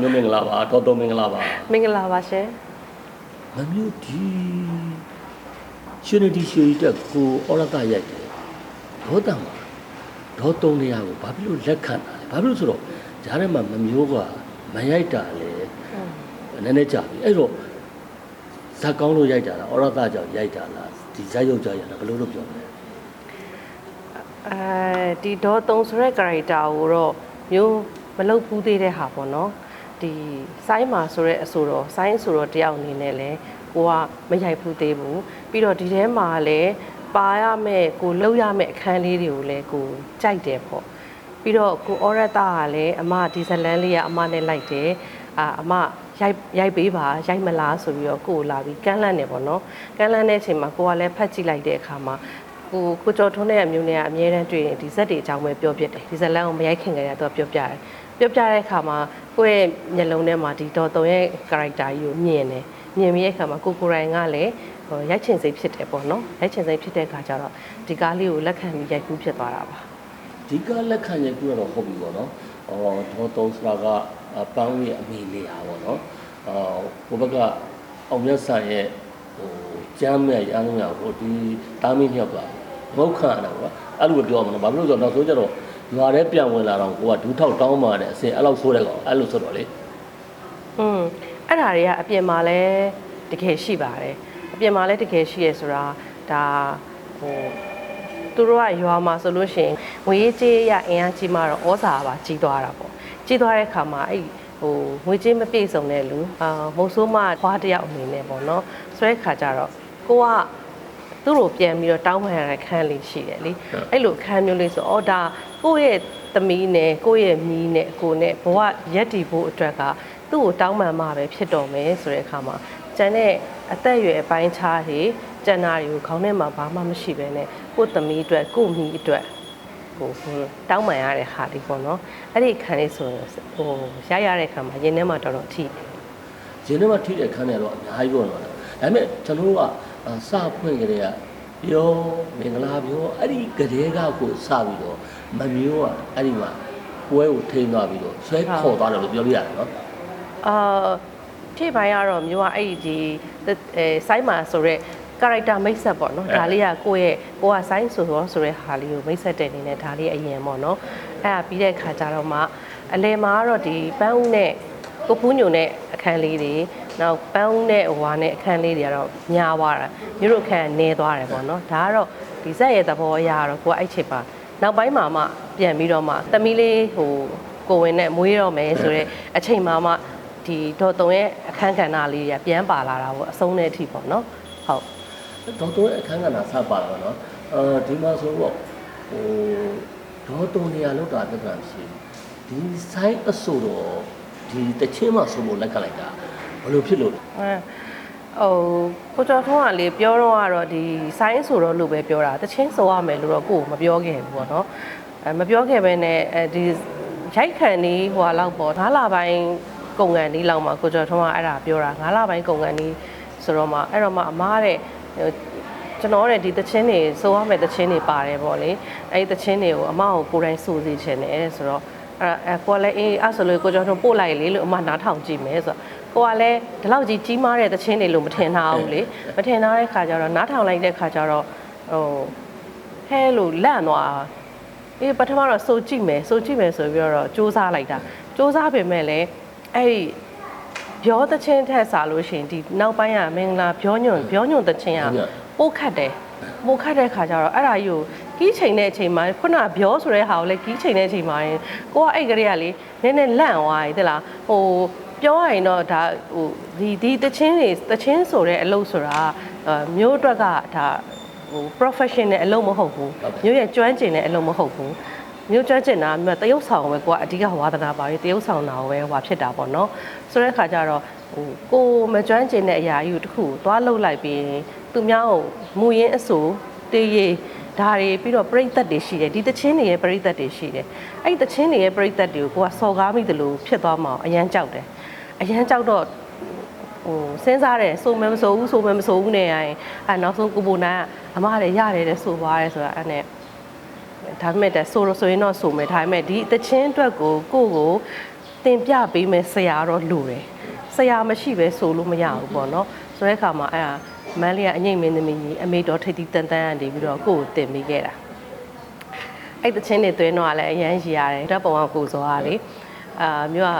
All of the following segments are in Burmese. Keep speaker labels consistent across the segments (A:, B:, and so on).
A: မျိုးမင်္ဂလာပါတော်တော်မင်္ဂလာပါ
B: မင်္ဂလာပါရှင်
A: မမျိုးဒီရှင်နေဒီရွှေတက်ကိုဩရတရိုက်တယ်ဒေါတံမှာဒေါတုံးတရားကိုဘာဖြစ်လို့လက်ခံတာလဲဘာဖြစ်လို့ဆိုတော့ဂျားထဲမှာမမျိုးကမရိုက်တာလေနည်းနည်းကြာပြီအဲ့တော့ဇက်ကောင်းလို့ရိုက်တာလားဩရတကြောင့်ရိုက်တာလားဒီဇက်ရုပ်ကြောင့်ရိုက်တာဘယ်လိုလုပ်ပြောမလဲ
B: အဲဒီဒေါ်တုံဆိုတဲ့ character ကိုတော့မျိုးမလုပ်ဘူးသေးတဲ့ဟာပေါ့နော် ဒီစိုင်းမှာဆိုတဲ့အဆိုတော့စိုင်းဆိုတော့တယောက်အနေနဲ့လဲကိုကမရိုက်ဘူးသေးဘူးပြီးတော့ဒီထဲမှာလည်းပါရမဲ့ကိုလှုပ်ရမဲ့အခန်းလေးတွေကိုလည်းကိုကြိုက်တယ်ပေါ့ပြီးတော့ကိုဩရတကလည်းအမဒီဇလန်လေးကအမနဲ့လိုက်တယ်အာအမရိုက်ရိုက်ပေးပါရိုက်မလားဆိုပြီးတော့ကိုကိုလာပြီးကမ်းလှမ်းနေပေါ့နော်ကမ်းလှမ်းတဲ့အချိန်မှာကိုကလည်းဖတ်ကြည့်လိုက်တဲ့အခါမှာကိုကိုကျော်ထွန်းတဲ့အမျိုးနဲ့ကအမြဲတမ်းတွေ့ရင်ဒီဇက်တွေအကြောင်းပဲပြောပြတယ်ဒီဇက်လန်ကိုမရိုက်ခင်ကြတဲ့သူကပြောပြတယ် ပြောပြတဲ့အခါမှာကိုယ့်ရဲ့မျက်လုံးထဲမှာဒီဒေါ်တုံရဲ့ character ကြီးကိုမြင်တယ်မြင်ပြီးတဲ့အခါမှာကိုကိုရိုင်ကလည်းဟိုရိုက်ချင်စိတ်ဖြစ်တယ်ပေါ့နော်ရိုက်ချင်စိတ်ဖြစ်တဲ့အခါကျတော့ဒီကားလေးကိုလက်ခံပြီးရိုက်ကူးဖြစ်သွားတာပါ
A: ဒီကလက်ခံရကူတော့ဟုတ်ပြီပေါ့နော်။အော်ဒေါ်တုံးစရာကပန်းဝေးအမေနေရပေါ့နော်။အော်ဘုဘကအောင်မြတ်ဆန်ရဲ့ဟိုကျမ်းမြတ်ရမ်းမြတ်ဟိုဒီတာမင်းမြောက်ကငုတ်ခန့်တာပေါ့။အဲ့လိုပဲပြောမှာနော်။ဘာဖြစ်လို့လဲဆိုတော့နောက်ဆုံးကျတော့ ရွာထဲပြန်ဝင်လာတော့ကိုကဒူးထောက်တောင်းပါတဲ့အစင်အဲ့လောက်ဆိုးတယ်ကောင်အဲ့လိုဆိုတော့လေ
B: อืมအဲ့ဒါတွေကအပြင်မှာလည်းတကယ်ရှိပါတယ်အပြင်မှာလည်းတကယ်ရှိရဆိုတာဒါဟိုသူတို့ကရွာမှာဆိုလို့ရှိရင်ငွေကြေးရအင်အားကြီးမှတော့ဩဇာပါကြီးသွားတာပေါ့ကြီးသွားတဲ့အခါမှာအဲ့ဟိုငွေကြေးမပြည့်စုံတဲ့လူအာမုတ်ဆိုးမခွားတစ်ယောက်အနေနဲ့ပေါ့နော်ဆိုတဲ့ခါကျတော့ကိုက သူ့ကိုပြန်ပြီးတော့တောင်းပန်ရတဲ့ခန်းလေးရှိတယ်လေအဲ့လိုခန်းမျိုးလေးဆိုအော်ဒါကိုယ့်ရဲ့သမီးနဲ့ကိုယ့်ရဲ့မီးနဲ့ကိုယ်နဲ့ဘဝရက်တည်ဖို့အတွက်ကသူ့ကိုတောင်းပန်မှပဲဖြစ်တော်မယ်ဆိုတဲ့အခါမှာကျန်တဲ့အသက်အရွယ်အပိုင်းခြားတွေကျန်တာတွေကိုခေါင်းထဲမှာဘာမှမရှိဘဲနဲ့ကိုယ့်သမီးအတွက်ကိုယ့်မီးအတွက်ဟိုဟိုတောင်းပန်ရတဲ့ဟာလေးပေါ့နော်အဲ့ဒီခံလေးဆိုရင်ဟိုရရတဲ့ခါမှာရင်ထဲမှာတော်တော်အထိ။
A: ရင်းထဲမှာထိတဲ့ခန်းတွေကတော့အများကြီးပေါ့နော်။ဒါပေမဲ့ကျွန်တော်တို့က စဖွင့်ကြတဲ့ကပြောမင်္ဂလာပြောအဲ့ဒီကလေးကကိုစပြီးတော့မမျိုးကအဲ့ဒီမှာပွဲကိုထိန်းသွားပြီးတော့ဆွဲခေါ်သွားတယ်လို့ပြောလို့ရတယ်နော်
B: အာထိပ်ပိုင်းကတော့မျိုးကအဲ့ဒီအဲစိုင်းမှာဆိုတော့ character မိတ်ဆက်ပေါ့နော်ဒါလေးကကိုယ့်ရဲ့ကိုကစိုင်းဆိုတော့ဆိုတဲ့ဟာလေးကိုမိတ်ဆက်တဲ့အနေနဲ့ဒါလေးအရင်ပေါ့နော်အဲ့ဒါပြီးတဲ့ခါကျတော့မှအလဲမှာကတော့ဒီပန်းဦးနဲ့ ကိုပူးညုံတဲ့အခန်းလေးတွေနောက်ပန်းဦးနဲ့ဟွာနဲ့အခန်းလေးတွေကတော့ညားသွားတာမျိုးတို့အခန်းကနေသွားတယ်ပေါ့နော်ဒါကတော့ဒီဇက်ရဲ့သဘောအရကတော့ကိုကအဲ့ချိန်ပါနောက်ပိုင်းမှာမှပြန်ပြီးတော့မှသမီးလေးဟိုကိုဝင်နဲ့မွေးတော့မယ်ဆိုတော့အချိန်မှာမှဒီဒေါ်တုံရဲ့အခန်းကဏ္ဍလေးတွေကပြန်ပါလာတာပေါ့အဆုံးတဲ့အထိပေါ့နော်ဟုတ်
A: ဒေါက်တာရဲ့အခန်းကဏ္ဍစပါလာတော့နော်အဲဒီမှာဆိုတော့ဟိုဒေါက်တာနေရာလောက်တာတက္ကသိုလ်ရှိဒီဆိုင်အဆိုတော့ ဒီတချင်းမှဆိုလို့လက်ကလိုက်တာဘယ်လိုဖြစ်လို့လဲ
B: အဲဟိုကိုကျော်ထွန်းကလေပြောတော့ကတော့ဒီဆိုင်းဆိုတော့လို့ပဲပြောတာတချင်းဆိုရမယ်လို့တော့ကိုယ်မပြောခဲ့ဘူးပေါ့နော်အဲမပြောခဲ့ပဲနဲ့အဲဒီရိုက်ခံနေဟိုဟာလောက်ပေါ့ဒါလာပိုင်းကုန်ကန်ဒီလောက်မှာကိုကျော်ထွန်းကအဲ့ဒါပြောတာ9လပိုင်းကုန်ကန်ဒီဆိုတော့မှအဲ့တော့မှအမားတဲ့ဟိုကျွန်တော်တဲ့ဒီတချင်းတွေစိုးရမယ်တချင်းတွေပါတယ်ပေါ့လေအဲ့ဒီတချင်းတွေကိုအမကိုကိုယ်တိုင်စိုးစီချင်တယ်ဆိုတော့ အဲ့အဲ့ကိုကလည်းအေးအဲ့ဆိုလို့ကိုကျော်ထွန်းပို့လိုက်လေလို့အမနားထောင်ကြည့်မယ်ဆိုတော့ကိုကလည်းဒီလောက်ကြီးကြီးမားတဲ့တချင်းတွေလို့မထင်ထားဘူးလေမထင်ထားတဲ့ခါကျတော့နားထောင်လိုက်တဲ့ခါကျတော့ဟိုဟဲလို့လန့်သွားအေးပထမတော့စိုးကြည့်မယ်စိုးကြည့်မယ်ဆိုပြီးတော့စူးစမ်းလိုက်တာစူးစမ်းပေမဲ့လည်းအဲ့ဒီပြောတချင်းထက်စားလို့ရှိရင်ဒီနောက်ပိုင်းကမင်္ဂလာပြောညွန့်ပြောညွန့်တချင်းကပို့ခတ်တယ်ပို့ခတ်တဲ့ခါကျတော့အဲ့ဒါကြီးကို ကီးချိန်တဲ့အချိန်မှာခုနပြောဆိုတဲ့ဟာကိုလည်းကီးချိန်တဲ့အချိန်မှာရင်ကိုကအဲ့ကလေးကလေနည်းနည်းလန့်သွားပြီတဲ့လားဟိုပြောရရင်တော့ဒါဟိုဒီဒီတချင်းတွေတချင်းဆိုတဲ့အလုပ်ဆိုတာအာမျိုးအတွက်ကဒါဟို professional အလုပ်မဟုတ်ဘူးမျိုးရဲ့ကျွမ်းကျင်တဲ့အလုပ်မဟုတ်ဘူးမျိုးကျွမ်းကျင်တာမြတ်တရုပ်ဆောင်ပဲကိုကအဓိကဝါသနာပါပြီးတရုပ်ဆောင်တာပဲဟွာဖြစ်တာပေါ့နော်ဆိုတဲ့ခါကျတော့ဟိုကိုမကျွမ်းကျင်တဲ့အရာကြီးကိုတစ်ခုသွားလှုပ်လိုက်ပြီးသူများကိုမူရင်းအဆူ တေးရီဒါတွေပြီးတော့ပြိသက်တွေရှိတယ်ဒီတချင်းတွေရဲ့ပြိသက်တွေရှိတယ်အဲ့ဒီတချင်းတွေရဲ့ပြိသက်တွေကိုကစော်ကားမိတယ်လို့ဖြစ်သွားမှာအရန်ကြောက်တယ်အရန်ကြောက်တော့ဟိုစဉ်းစားတယ်ဆိုမယ်မဆိုဘူးဆိုမယ်မဆိုဘူးနဲ့ရင်အဲနောက်ဆုံးကိုပိုနာကအမလည်းရတယ်တဲ့ဆိုသွားတယ်ဆိုတာအဲ့နဲ့ဒါပေမဲ့တဲ့ဆိုလို့ဆိုရင်တော့ဆိုမယ်ဒါပေမဲ့ဒီတချင်းအတွက်ကိုကိုကိုတတင်ပြပေးမယ်ဆရာတော့လိုတယ်ဆရာမရှိပဲဆိုလို့မရဘူးပေါ့နော်ဆိုတဲ့အခါမှာအဲ့ဒါ မန်းလေးကအငိမ့်မင်းသမီးကြီးအမေတော်ထိတ်တီတန်တန်းကနေပြီးတော့ကိုယ့်ကိုတင်ပေးခဲ့တာအဲ့တချင်းတွေသွင်းတော့လည်းအရန်ရှိရတယ်တပ်ပုံကကိုစောကလေအာမြို့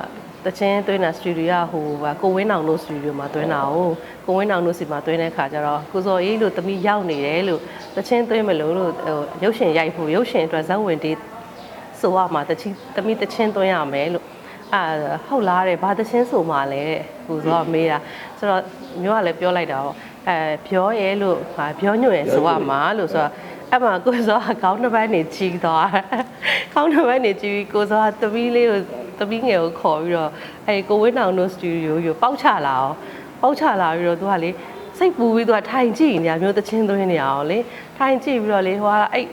B: ကတချင်းသွင်းတာစတူဒီယိုဟိုပါကိုဝင်းအောင်တို့စတူဒီယိုမှာသွင်းတာကိုကိုဝင်းအောင်တို့စီမှာသွင်းတဲ့ခါကျတော့ကိုစောအေးလို့တမီရောက်နေတယ်လို့တချင်းသွင်းမလို့လို့ဟိုရုပ်ရှင်ရိုက်ဖို့ရုပ်ရှင်အတွက်ဇက်ဝင်တေးဆိုရမှာတချင်းတမီတချင်းသွင်းရမယ်လို့အာဟုတ်လားတဲ့ဘာတချင်းဆိုမှလဲတဲ့ကိုစောကမေးတာဆိုတော့မြို့ကလည်းပြောလိုက်တာပေါ့ အဲပြောရဲလို့ဟာပြောညွန့်ရဲဆိုရမှာလို့ဆိုတော့အဲ့မှာကိုစောကခေါင်းတစ်ပိုင်းနေကြီးသွားခေါင်းတစ်ပိုင်းနေကြီးပြီးကိုစောကသမီးလေးကိုသမီးငယ်ကိုခေါ်ပြီးတော့အဲ့ကိုဝင်းအောင်တို့စတူဒီယိုကိုပေါက်ချလာအောင်ပေါက်ချလာပြီးတော့သူကလေစိတ်ပူပြီးသူကထိုင်ကြည့်နေရမျိုးတချင်းသွင်းနေအောင်လေထိုင်ကြည့်ပြီးတော့လေဟိုကအဲ့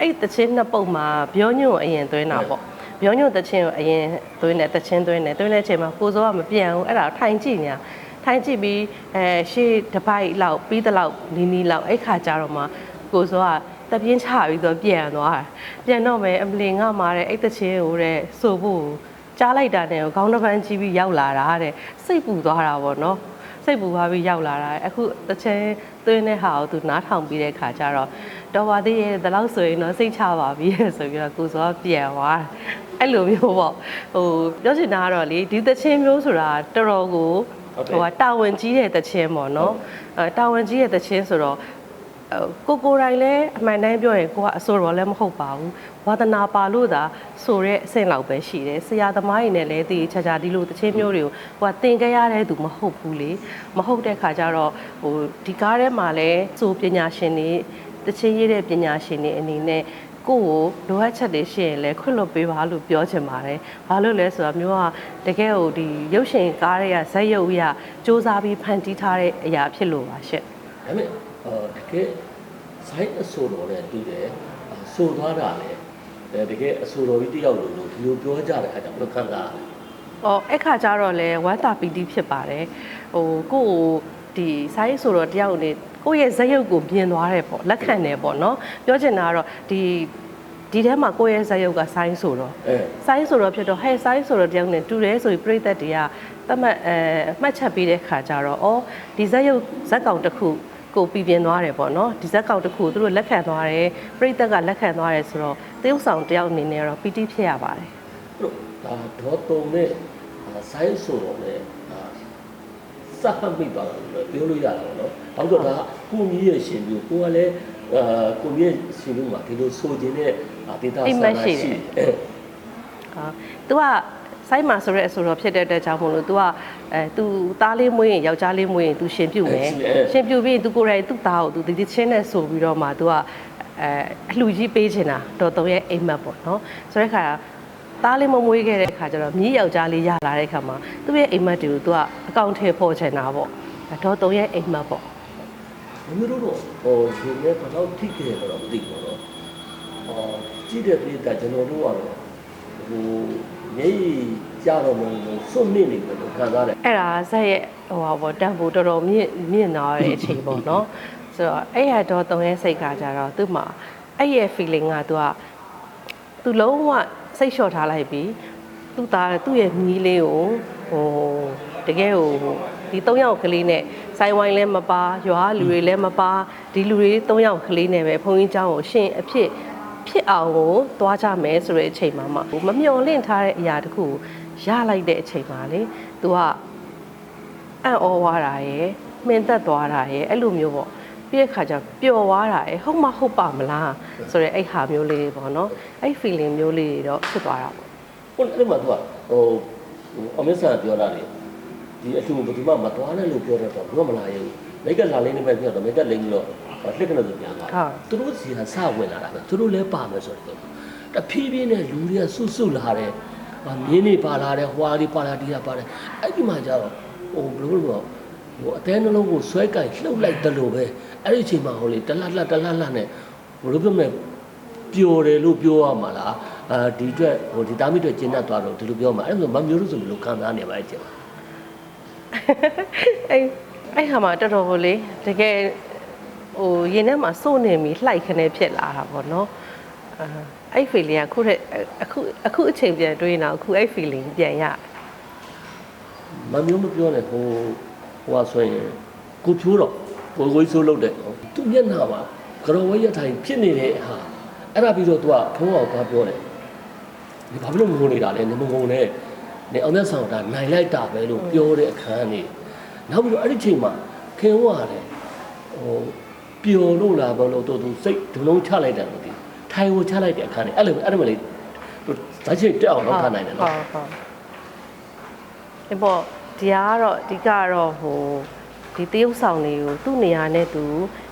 B: အဲ့တချင်းနှစ်ပုတ်မှာပြောညွန့်ကိုအရင်သွင်းတာပေါ့ပြောညွန့်တချင်းကိုအရင်သွင်းတယ်တချင်းသွင်းတယ်သွင်းတဲ့အချိန်မှာကိုစောကမပြန်ဘူးအဲ့ဒါထိုင်ကြည့်နေတာ ထိုင်ကြည့်ပြီးအဲရှေ့တစ်ပိုက်လောက်ပြီးတဲ့လောက်နီးနီးလောက်အဲ့ခါကြတော့မှကိုစောကတပြင်းချပြီးတော့ပြန်သွားတာပြန်တော့မယ်အမလင်ငါမာတဲ့အဲ့တချင်းကိုတဲ့ဆိုဖို့ကြားလိုက်တာနဲ့ခေါင်းတစ်ပန်းကြီးပြီးရောက်လာတာတဲ့စိတ်ပူသွားတာပေါ့နော် စိတ်ပူသွားပြီးရောက်လာတာအခုတချင်းသွင်းတဲ့ဟာကိုသူနားထောင်ပြီးတဲ့ခါကျတော့တော်ပါသေးရဲ့ဒီလောက်ဆိုရင်တော့စိတ်ချပါပြီဆိုပြီးတော့ကိုစောကပြန်သွားအဲ့လိုမျိုးပေါ့ဟိုပြောချင်တာကတော့လေဒီတချင်းမျိုးဆိုတာတော်တော်ကို
A: ဟုတ်တယ်
B: ဟိုကတာဝန်ကြီးတဲ့တချင်းပေါ့နော်အဲတာဝန်ကြီးတဲ့တချင်းဆိုတော့ ကိုကိုယ်တိုင်လည်းအမှန်တမ်းပြောရင်ကိုကအဆိုတော်လည်းမဟုတ်ပါဘူးဝါသနာပါလို့သာဆိုတဲ့အဆင့်လောက်ပဲရှိတယ်ဆရာသမားကြီးနဲ့လည်းတည်ချာချာဒီလိုတချင်းမျိုးတွေကိုကိုကသင်ခဲ့ရတဲ့သူမဟုတ်ဘူးလေမဟုတ်တဲ့ခါကျတော့ဟိုဒီကားထဲမှာလည်းဆိုပညာရှင်တွေတချင်းရေးတဲ့ပညာရှင်တွေအနေနဲ့ကိုယ့်ကိုလိုအပ်ချက်တွေရှိရင်လည်းခွင့်လွှတ်ပေးပါလို့ပြောချင်ပါတယ်။ဘာလို့လဲဆိုတော့မျိုးကတကယ်ဟိုဒီရုပ်ရှင်ကားတွေကဇက်ရုပ်ရစူးစမ်းပြီးဖန်တီးထားတဲ့အရာဖြစ်လို့ပါရှင့်
A: ဒါပေမဲ့ အော်တကယ်ဆိုင်းအဆိုတော်နဲ့တူတယ်အာဆိုသွားတာလေအဲတကယ်အဆိုတော်ကြီးတယောက်လို့လို့ဒီလိုပြောကြတဲ့အခါကျတော့ဘယ်လိုခံစားရလဲ။
B: အော်အဲ့ခါကျတော့လေဝမ်းတာပီတိဖြစ်ပါတယ်။ဟိုကိုယ့်ကိုဒီဆိုင်းဆိုတော့တယောက်နေကိုယ့်ရဲ့ဇက်ရုပ်ကိုမြင်သွားတယ်ပေါ့လက်ခံတယ်ပေါ့နော်။ပြောချင်တာကတော့ဒီဒီထဲမှာကိုယ့်ရဲ့ဇက်ရုပ်ကဆိုင်းဆိုတော့
A: အဲ
B: ဆိုင်းဆိုတော့ဖြစ်တော့ဟဲ့ဆိုင်းဆိုတော့တယောက်နဲ့တူတယ်ဆိုပြီးပြိသက်တွေကတတ်မှတ်အဲမှတ်ချက်ပေးတဲ့ခါကျတော့အော်ဒီဇက်ရုပ်ဇက်ကောင်တစ်ခု ကိုပြည်ပြင်းသွားတယ်ပေါ့နော်ဒီဇက်ကောင်တစ်ခုသူတို့လက်ခံသွားတယ်ပြိသက်ကလက်ခံသွားတယ်ဆိုတော့တရုပ်ဆောင်တယောက်အနေနဲ့တော့ပီတိဖြစ်ရပါတယ်
A: အဲ့တော့ဒါဒေါ်တုံနဲ့အာဆိုင်းဆိုတော်နဲ့အာစပ်ပတ်မိသွားတယ်လို့ပြောလို့ရတာပေါ့နော်။နောက်တော့ဒါကိုကြီးရဲ့ရှင်ပြီးကိုကလည်းအာကိုကြီးရဲ့ရှင်ပြီးမှာဒီလိုဆိုခြင်းနဲ့အာဒေတာဆန္ဒရှိတယ်အဲ
B: ဟာ तू က စိုက်မှာဆိုရဲအဆိုတော့ဖြစ်တဲ့အတွက်ကြောင့်မို့လို့ तू ကအဲ तू သားလေးမွေးရင်ယောက်ျားလေးမွေးရင် तू ရှင်ပြုတ်မယ်ရှင်ပြုတ်ပြီးရင် तू ကိုယ်တိုင် तू သားကို तू ဒီဒီချင်းနဲ့ဆိုပြီးတော့မှ तू ကအဲအလှကြီးပေးချင်တာတော်တော်ရဲ့အိမ်မက်ပေါ့နော်ဆိုတဲ့ခါသားလေးမမွေးခဲ့တဲ့ခါကျတော့မြည်ယောက်ျားလေးရလာတဲ့ခါမှာသူ့ရဲ့အိမ်မက်တွေကို तू ကအကောင့်ထဲပေါ်ချင်တာပေါ့တော်တော်ရဲ့အိမ်မက်ပေါ့
A: ဘယ်လိုတော့ဟိုဒီနေ့ကတော့ထိခဲ့တယ်တော့မသိဘူးတော့အော်ကြည့်တဲ့ပြည်ကကျွန်တော်တို့ကတော့ဟို မျက်ရည်ကြတော့မလို့စွန့်နေနေတယ်လို့ခံစားတယ်
B: အဲ့ဒါဇက်ရဲ့ဟိုပါပေါ့တန်ဖိုးတော်တော်မြင့်မြင့်သွားတဲ့အချိန်ပေါ့နော်ဆိုတော့အဲ့ရတော့တုံရဲ့စိတ်ကကြတော့သူ့မှာအဲ့ရဲ့ feeling ကသူကသူလုံးဝစိတ်လျှော့ထားလိုက်ပြီးသူ့သားသူ့ရဲ့မြီးလေးကိုဟိုတကယ်ဟိုဒီ၃ယောက်ကလေးနဲ့ဆိုင်ဝိုင်းလည်းမပါရွာလူတွေလည်းမပါဒီလူတွေ၃ယောက်ကလေးနဲ့ပဲဘုန်းကြီးเจ้าကိုရှင်အဖြစ် ဖြစ်အောင်ကိုသွားကြမယ်ဆိုတဲ့အချိန်မှာမှမမျော်လင့်ထားတဲ့အရာတခုကိုရလိုက်တဲ့အချိန်မှာလေ तू ကအံ့ဩသွားတာရယ်မှင်သက်သွားတာရယ်အဲ့လိုမျိုးပေါ့ပြီးတဲ့ခါကျပျော်သွားတာရယ်ဟုတ်မဟုတ်ပါမလားဆိုတော့အဲ့ဟာမျိုးလေးတွေပေါ့နော်အဲ့ feeling မျိုးလေးတွေတော့ဖြစ်သွားတာပေါ့
A: ဟုတ်တယ်မှာသူကဟိုအမေဆန်ပြောတာလေဒီအထူးဘယ်သူမှမတော်နဲ့လို့ပြောတဲ့တော့ဘာမှမလာရဘူး မိတ်ကလာလေးနေပဲပြောတော့မိတ်ကလိမ့်ပြီးတော့လှစ်ကနေဆိုပြန်သွားသူတို့စီကစဝင်လာတာပဲသူတို့လည်းပါမယ်ဆိုတော့တဖြည်းဖြည်းနဲ့လူတွေကစွတ်စွတ်လာတယ်မြင်းနေပါလာတယ်ဟွာလေးပါလာဒီကပါတယ်အဲ့ဒီမှာကျတော့ဟိုဘယ်လိုလို့ဟိုအသေးနှလုံးကိုဆွဲကြိုက်လှုပ်လိုက်တယ်လို့ပဲအဲ့ဒီအချိန်မှာဟိုလေတလတ်လတ်တလတ်လတ်နဲ့ဘယ်လိုပြောမလဲပျော်တယ်လို့ပြောရမှာလားအာဒီအတွက်ဟိုဒီသားမိအတွက်ကျင်းတတ်သွားတော့ဒီလိုပြောမှာအဲ့လိုမမျိုးလို့ဆိုလို့ခံစားနေပါရဲ့ကျင်ပါ
B: အဲ့ အဲ့ဟာမှာတော်တော်ကိုလေတကယ်ဟိုရင်ထဲမှာစိုးနေပြီလှိုက်ခနေဖြစ်လာတာပေါ့နော်အဲအဲ့ feeling ကခုတဲ့အခုအခုအချိန်ပြန်တွေးနေတော့အခုအဲ့ feeling ပြန်ရတယ်
A: မမျိုးမပြောနဲ့ဟိုဟိုဟာဆိုရင်ကိုဖြိုးတော့ကိုကိုကြီးဆိုးလုပ်တယ်သူမျက်နှာမှာကရောဝဲရထိုင်ဖြစ်နေတဲ့ဟာအဲ့ဒါပြီးတော့သူကဖုံးအောင်သွားပြောတယ်ဒီဘာဖြစ်လို့ငုံနေတာလဲနေမငုံနဲ့နေအောင်သက်ဆောင်တာနိုင်လိုက်တာပဲလို့ပြောတဲ့အခန်းနေ နောက်ပြီးတော့အဲ့ဒီချိန်မှာခင်ဝရတယ်ဟိုပျော်လို့လားဘလို့သူသူစိတ်ဒုလုံးချလိုက်တယ်လို့ဒီထိုင်ကိုချလိုက်တဲ့အခန်းနေအဲ့လိုအဲ့ဒါမလေးသူဇာတ်ချိန်တက်အောင်လုပ်ထားနိုင်တယ်နော်
B: ဟုတ်ဟုတ်ဒီပေါ့ဒီကတော့အဓိကကတော့ဟိုဒီတရုပ်ဆောင်တွေကိုသူ့နေရာနဲ့သူ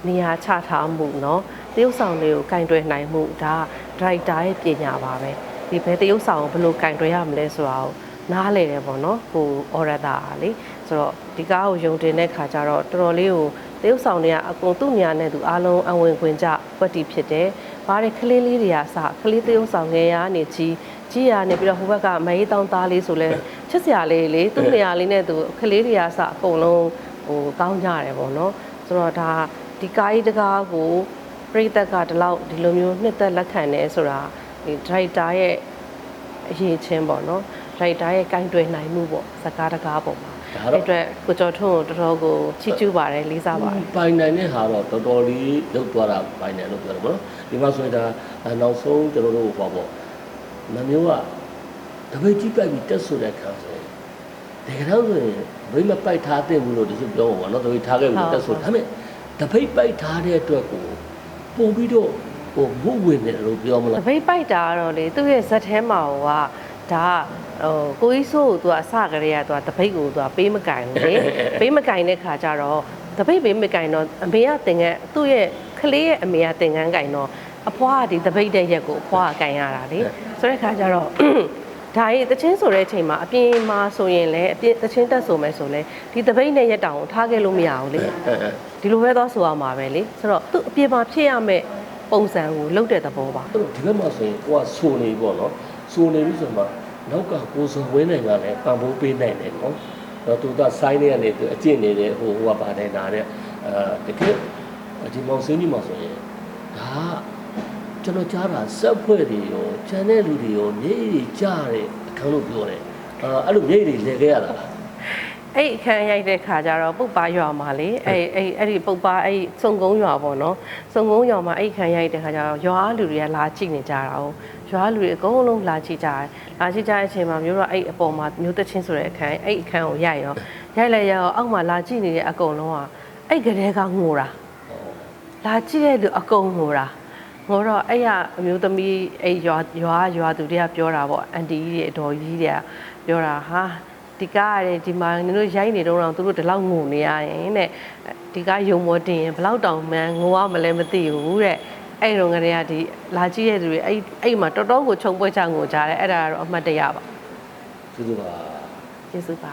B: နေရာချထားမှုเนาะတရုပ်ဆောင်တွေကိုကင်တွယ်နိုင်မှုဒါဒရိုက်တာရဲ့ပညာပါပဲဒီဘယ်တရုပ်ဆောင်ကိုဘယ်လိုကင်တွယ်ရမလဲဆိုတာကိုနားလေတယ်ပေါ့နော်ဟိုအော်ရတာကလေ ဆိုတော့ဒီကားကိုယုံတင်တဲ့ခါကျတော့တော်တော်လေးကိုတရုပ်ဆောင်တွေကအကုန်သူ့နေရာနဲ့သူအားလုံးအဝင်ခွင်ကြပွက်တီဖြစ်တယ်။ဘာတဲ့ကလေးလေးတွေကစကလေးတရုပ်ဆောင်ငယ်ရနေကြီးကြီးရနေပြီးတော့ဟိုဘက်ကမရေးတောင်းသားလေးဆိုလဲချစ်စရာလေးလေသူ့နေရာလေးနဲ့သူကလေးတွေကစအကုန်လုံးဟိုကောင်းကြတယ်ပေါ့နော်။ဆိုတော့ဒါဒီကားကြီးတကားကိုပြိသက်ကဒီလောက်ဒီလိုမျိုးနှစ်သက်လက်ခံနေဆိုတာဒီဒရိုက်တာရဲ့အရေးချင်းပေါ့နော်ဒရိုက်တာရဲ့ကင်တွယ်နိုင်မှုပေါ့စကားတကားပေါ့မှာ
A: ဒါ
B: အဲ့
A: တော့
B: အတွက်ကိုကျော်ထွန်းကိုတော်တော်ကိုချီးကျူးပါတယ်လေးစားပါတယ်
A: ပိုင်နိုင်တဲ့ဟာတော့တော်တော်လေးလောက်သွားတာပိုင်နိုင်လို့ပြောတယ်ဗောနော်ဒီမှာဆိုရင်ဒါအဲနောက်ဆုံးကျွန်တော်တို့ဟောပေါ့မမျိုးကတပိတ်ကြီးပိုက်ပြီးတက်ဆိုတဲ့ခါဆိုရင်တကယ်တော့ဆိုရင်ဘိမပိုက်ထားတဲ့ဘူးလို့ဒီလိုပြောမှာဗောနော်တပိတ်ထားခဲ့ပြီးတက်ဆိုဒါပေမဲ့တပိတ်ပိုက်ထားတဲ့အတွက်ကိုပုံပြီးတော့ဟိုဘုဝင်တယ်လို့ပြောမ
B: တ
A: လား
B: ပိတ်ပိုက်တာကတော့လေသူ့ရဲ့ဇက်ထဲမှာဟိုက ဒါဟိုကိုကြီးဆိုးကိုသူကအစကတည်းကသူကတပိတ်ကိုသူကပေးမကင်ဘူးလေပေးမကင်တဲ့ခါကျတော့တပိတ်ပေးမကင်တော့အမေကတင်ငန်းသူ့ရဲ့ကလေးရဲ့အမေကတင်ငန်းကင်တော့အဖွားကဒီတပိတ်တဲ့ရက်ကိုအဖွားကကင်ရတာလေဆိုတဲ့ခါကျတော့ဒါကြီးတချင်းဆိုတဲ့အချိန်မှာအပြင်မှာဆိုရင်လည်းအပြင်တချင်းတက်ဆိုမယ်ဆိုလဲဒီတပိတ်နဲ့ရက်တောင်ကိုထားခဲ့လို့မရဘူးလေ
A: အဲအဲ
B: ဒီလိုပဲသွားဆိုရမှာပဲလေဆိုတော့သူအပြင်မှာဖြစ်ရမယ့်ပုံစံကိုလုတ်တဲ့သဘောပါ
A: အဲ့တော့ဒီဘက်မှာဆိုရင်ကိုကဆိုနေပေါ့နော် ဆိုနေပြီဆိုမှနောက်ကကိုစုံဝင်းနိုင်ကလည်းပံပိုးပေးနိုင်တယ်နော်တော့သူကဆိုင်းနေကနေသူအကျင့်နေတဲ့ဟိုဟိုကပါနေတာတဲ့အဲတကယ်ဒီမောင်စင်းကြီးမှာဆိုရင်ဒါကျွန်တော်ကြားတာစက်ဖွဲ့တွေရောခြံတဲ့လူတွေရောမျက်ရည်ကြားတဲ့အခန်းလို့ပြောတယ်အာအဲ့လိုမျက်ရည်လဲခဲ့ရတာလား
B: အဲ့အခန်းရိုက်တဲ့ခါကျတော့ပုတ်ပါရွာမှာလေအဲ့အဲ့အဲ့ဒီပုတ်ပါအဲ့စုံကုန်းရွာပေါ့နော်စုံကုန်းရွာမှာအဲ့အခန်းရိုက်တဲ့ခါကျတော့ရွာလူတွေကလာကြည့်နေကြတာ哦ရွာလူတွေအကုန်လုံးလာကြည့်ကြတယ်လာကြည့်ကြတဲ့အချိန်မှာမျိုးတော့အဲ့အပေါ်မှာမျိုးတချင်းဆိုတဲ့အခန်းအဲ့အခန်းကိုရိုက်ရောရိုက်လိုက်ရောအောက်မှာလာကြည့်နေတဲ့အကုန်လုံးကအဲ့ကလေးကငိုတာလာကြည့်တဲ့လူအကုန်ငိုတာငိုတော့အဲ့ရအမျိုးသမီးအဲ့ရွာရွာရွာသူတွေကပြောတာပေါ့အန်တီကြီးတွေအတော်ကြီးတွေကပြောတာဟာ ဒီကားရတယ်ဒီမှာနင်တို့ရိုက်နေတော့တော့သူတို့ဒီလောက်ငုံနေရရင်တဲ့ဒီကားယုံမောတင်ရင်ဘလောက်တောင်မှန်းငိုရမလဲမသိဘူးတဲ့အဲ့တော့ငရေကဒီလာကြည့်တဲ့သူတွေအဲ့အဲ့မှာတော်တော်ကိုခြုံပွဲချငိုကြတယ်အဲ့ဒါကတော့အမှတ်တရပါ
A: သူတို့က
B: ကျေးဇူးပါ